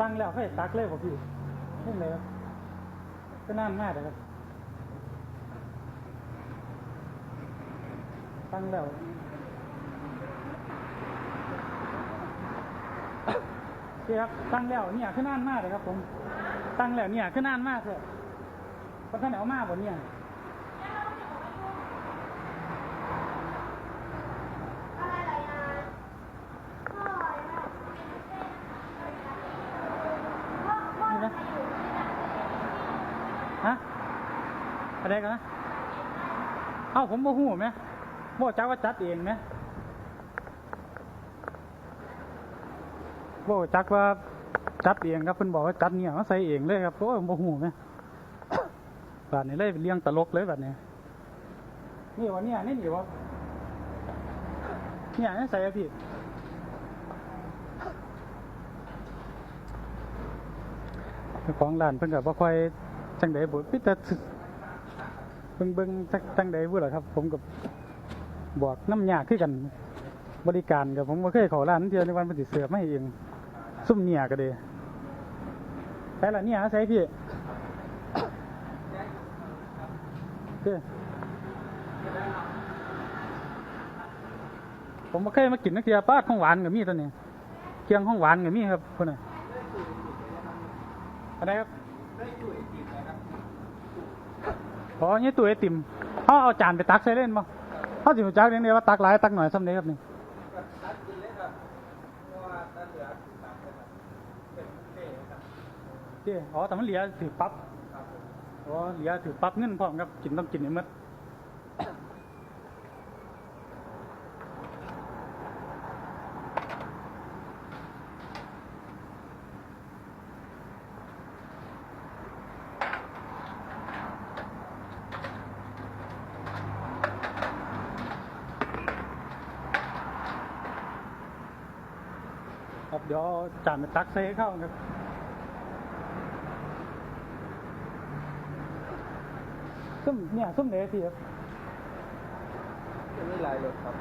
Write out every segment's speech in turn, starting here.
ตั้งแล้วให้ตักเลยบ่พี่นี่เลยครับก็น่ามากเลยครับตั้งแล้วพี่ครับตั้งแล้วเนี่ยขึ้นนานมากเลยครับผมตั้งแล้วเนี่ยขึ้นนานมากเลยเพราะท่านเอามาบนเนี่ย ฮะอะไรกันนะเอ้าผมโมหูไหมโมจักว่าจัดเองไหมโมจักว่าจัดเองครับเพิ่นบอกว่าจัดเนี่ยมาใส่เองเลยครับโอ้ยโมหูไหมแบบนี้เลยเป็นเรื่องตลกเลยแบบนี้นี่วะเนี่ยนี่นี่วะเนี่ยนี่ใส่พี่ของร้านเพิ่นก็บ่ค่อย จังได๋บ่มีแต่เบิ่งเบิ่งจักจังได๋บ่ล่ะครับ ผมก็บอกน้ำยากคือกัน บริการกับผมบ่เคยเข้าร้านเที่ยวในวันเพิ่นสิเสิร์ฟมาให้เองซุ่มเนี่ยก็เด้ใส่ละเนี่ยใส่พี่ผมบ่เคยมากินนักเทียป้าของหวานก็มีตัวนี้เคียงของหวานก็มีครับพุ่นน่ะอะไรครับ อ๋อนี่ตัวไอติมเขาเอาจานไปตักใส่เล่นบ่เขาสิรู้จักเรื่องนี้ว่าตักหลายตักหน่อยซ้ำเด้ครับนี่เจ้อ๋อแต่มันเหลียถือปั๊บอ๋อเหลียถือปั๊บเงินพร้อมครับกินต้องกินให้หมด เดี๋ยวเอาจานไปตักใส่ให้เข้าครับซุ่มเนี่ยซุ่มเดทีครับจะไม่ลายรถครับ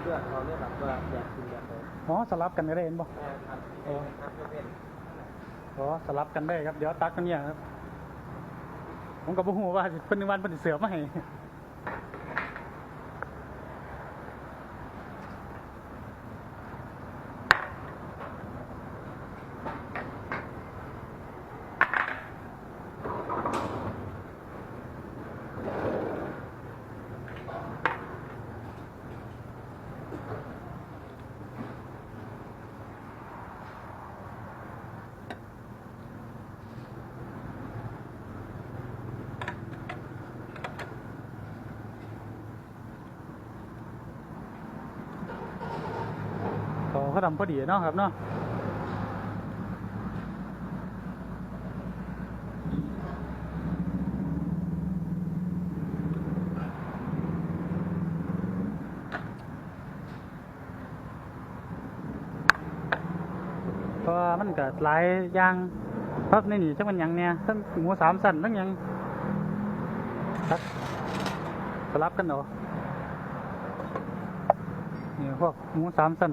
เพื่อเขาเนี่ยแบบว่าอยากกินแบบไหนอ๋อสลับกันก็ได้เห็นบ่แม่ครับเออครับจะเป็นอ๋อสลับกันได้ครับ เดี๋ยวตักกันเนี่ยครับ ผมกับผู้หูว่าสิเพิ่นนึกวันเพิ่นสิเสือมาให้ เขาเขาทำพอดีเนาะครับเนาะเพราะมันเก็หลายอย่างพับในนี่จังมันยังเนี่ยทั้งหมูสามสันทั้งยังครับสลับกันเหรอนี่พวกหมูสามสัน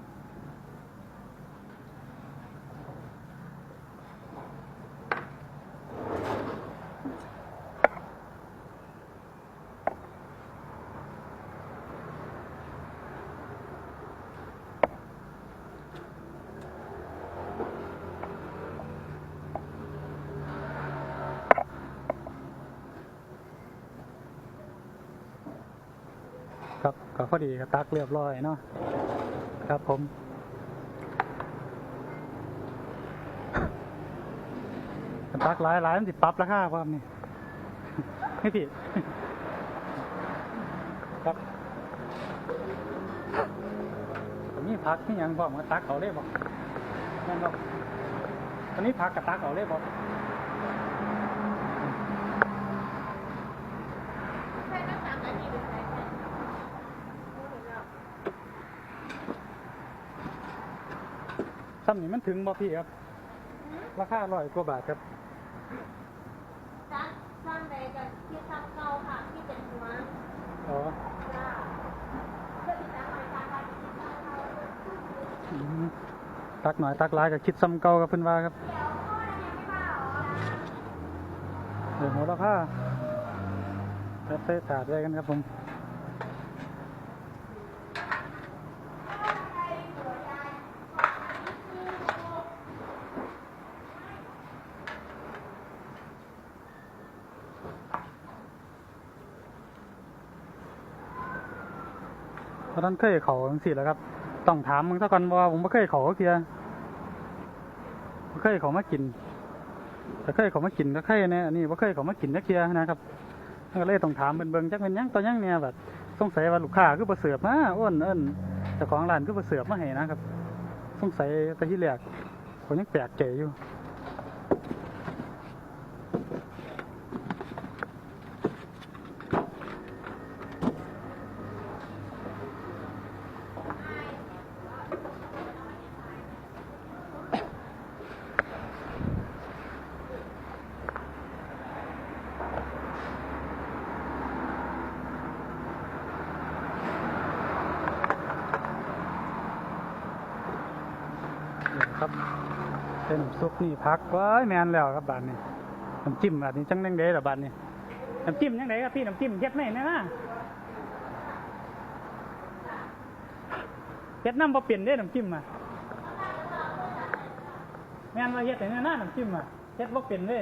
ครับก็พอดีก็ตักเรียบร้อยเนาะครับผมตักหลายหลายมันติดปรับราคาความนี่ไม่ผิดครับนี่พักนี่ยังบอกมาตักเขาเลยบอกนั่นบอกตอนนี้พักกับตักเขาเลยบอก ใช่ตั้งสามนาทีหรือใช่ใช่ ซ้ำนี่มันถึงบ่พี่ครับ ราคาร้อยกว่าบาทครับ สร้างสร้างใดกันที่สร้างเก่าค่ะที่เป็นหัวอ๋อจ้าเพื่อที่จะมาสร้างบ้านที่สร้างเก่าอืมตักหน่อยตักหลายก็คิดซ้ำเก่ากับเพิ่นว่าครับเดี๋ยวพ่อได้ยังไม่มาหรอเดี๋ยวหัวราคาแล้วใส่ถาดไว้กันครับผม เพรานั้นเคยเขาจังสี่แล้วครับ ต้องถามมึงซะก่อนว่าผมไม่เคยเขาเทียบ่เคยเขามากินแต่เคยเขามากินก็เคยเนี่ยนนี้ว่าเคยเขามากินจักเทียนะครับก็เลยต้องถามเป็นเบิ่งจักเป็นยังตอนยังเนี่ยแบบสงสัยว่าลูกค้าคือบ่เสร์ฟมาอ้วนเอิ้นเจ้าของร้านคือบ่เสร์ฟมาให้นะครับ สงสัยต่ที่แรกผมยังแปลกใจอยู่ ครับเส้นซุปนี่พักไว้แมนแล้วครับบานนี้น้ำจิ้มอันนี้จังยังไงล่ะบานนี้น้ำจิ้มยังไงครับพี่น้ำจิ้มเฮ็ดไหมนะเฮ็ดน้ำบ่เปลี่ยนเด้น้ำจิ้มอะแม่นว่าเฮ็ดแต่เนี่ยนะน้ำจิ้มอะเฮ็ดบ่เปลี่ยนเด้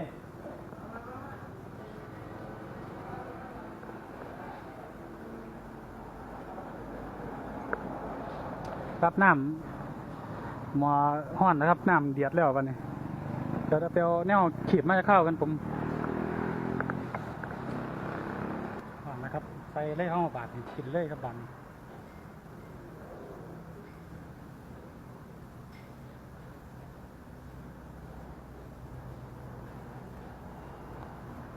รับน้ำ หมอห้อนนะครับน้ำเดือดแล้ววันนี้เดี๋ยวเราไปเอาแนวขีดมาจะเข้ากันผมห้อนนะครับใส่เล่ห้องบาทนี่กินเลยครับบัน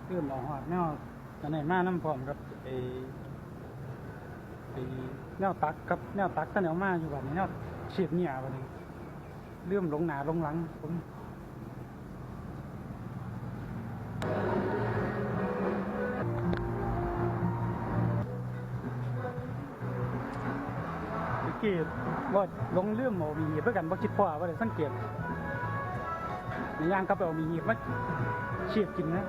เริ่มออกหอดแนวจะไหนมาน้ำพร้อมครับไอไอแนวตักครับแนวตักก็แนวมาอยู่วันนี้แนวฉีดเหนียวันนี้ เลื่อมลงหนาลงหลังผมกี้ว่าลงเลื่อมเอามีหีบเพื่อกันว่าคิดพ่อว่าได้สังเกตในย่างก็ไปเอามีหีบมาเฉียดกินนะ